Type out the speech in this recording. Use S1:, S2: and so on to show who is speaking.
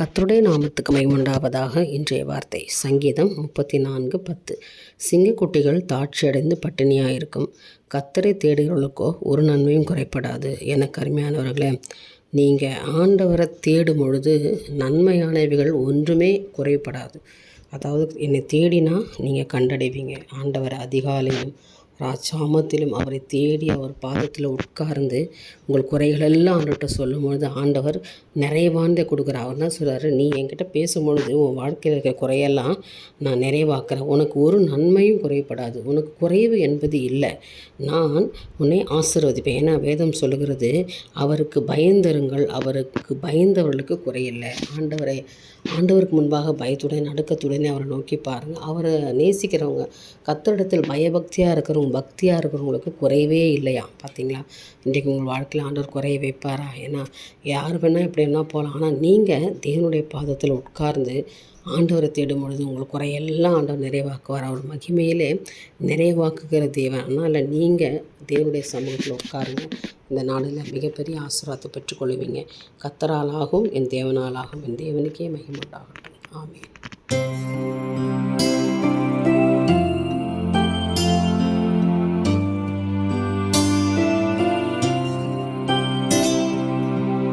S1: கர்த்தருடைய நாமத்துக்கு மைமுண்டாவதாக இன்றைய வார்த்தை. சங்கீதம் முப்பத்தி நான்கு பத்து. சிங்கக்குட்டிகள் தாட்சியடைந்து பட்டினியாயிருக்கும். கத்தரை தேடுகிறவர்களுக்கோ ஒரு நன்மையும் குறைப்படாது எனக்கு அருமையானவர்களே நீங்கள் ஆண்டவரை தேடும் பொழுது நன்மையானவைகள் ஒன்றுமே குறைப்படாது அதாவது என்னை தேடினா நீங்கள் கண்டடைவீங்க. ஆண்டவர் அதிகாலையும் ராஜாமத்திலும் அவரை தேடி அவர் பாதத்தில் உட்கார்ந்து உங்கள் குறைகளெல்லாம் அவர்கிட்ட சொல்லும்பொழுது ஆண்டவர் நிறைவானதை கொடுக்குற அவர் தான் சொல்கிறாரு நீ என்கிட்ட பேசும்பொழுது உன் வாழ்க்கையில் இருக்கிற குறையெல்லாம் நான் நிறைவாக்குறேன். உனக்கு ஒரு நன்மையும் குறைபடாது. உனக்கு குறைவு என்பது இல்லை. நான் உன்னை ஆசீர்வதிப்பேன். ஏன்னா வேதம் சொல்லுகிறது அவருக்கு பயந்தருங்கள். அவருக்கு பயந்தவர்களுக்கு குறையில்லை. ஆண்டவரை ஆண்டவருக்கு முன்பாக பயத்துடன் நடுக்கத்துடனே அவரை நோக்கி பாருங்கள் அவரை நேசிக்கிறவங்க கத்தரிடத்தில் பயபக்தியாக இருக்கிறவங்க பக்தியாக இருக்கிறவங்களுக்கு குறைவே இல்லையா? பார்த்தீங்களா இன்றைக்கு உங்கள் வாழ்க்கையில் ஆண்டவர் குறைய வைப்பாரா? ஏன்னா யார் வேணால் எப்படி வேணால் போகலாம் ஆனால் நீங்கள் தேவனுடைய பாதத்தில் உட்கார்ந்து ஆண்டவரை தேடும் பொழுது உங்களுக்கு குறையெல்லாம் ஆண்டவர் நிறைவாக்குவார். அவர் மகிமையிலே நிறைவாக்குகிற தேவன். அதனால் நீங்கள் தேவனுடைய சமூகத்தில் உட்காருங்க. இந்த நாளில் மிகப்பெரிய ஆசீர்வாதத்தை பெற்றுக்கொள்வீங்க. கத்தராலாகும் என் தேவனாலாகும் என் தேவனுக்கே மகிமுண்டாகட்டும் ஆமென்.